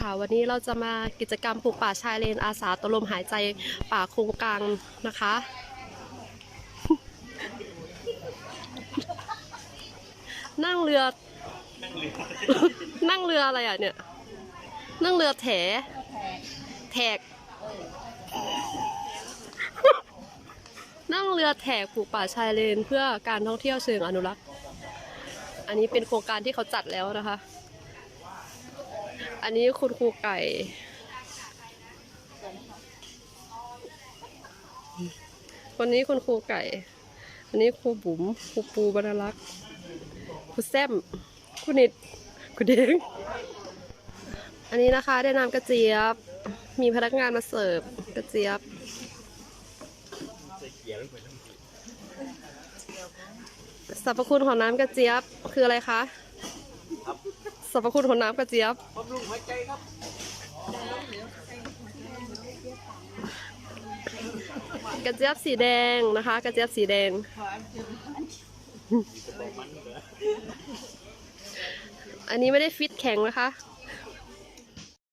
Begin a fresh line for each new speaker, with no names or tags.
ค่ะ วันนี้เราจะมากิจกรรมปลูกป่าชายเลนอาสาตลมหายใจป่าโครงกลางนะคะ นั่งเรือ นั่งเรืออะไรอะเนี่ย นั่งเรือแถแถก นั่งเรือแถกปลูกป่าชายเลนเพื่อการท่องเที่ยวเชิงอนุรักษ์ อันนี้เป็นโครงการที่เขาจัดแล้วนะคะ อันนี้คุณครูไก่ วันนี้คุณครูไก่ อันนี้ครูบุ๋มครูปูบรรลักษ์ครูแซมครูนิดครูเด้งอันนี้นะคะได้น้ำกระเจี๊ยบ มีพนักงานมาเสิร์ฟกระเจี๊ยบสรรพคุณของน้ำกระเจี๊ยบคืออะไรคะ สรรพคุณของน้ำกระเจี๊ยบ
บำรุงหัวใจครับ
กระเจี๊ยบสีแดงนะคะ กระเจี๊ยบสีแดง อันนี้ไม่ได้ฟิตแข็งนะคะ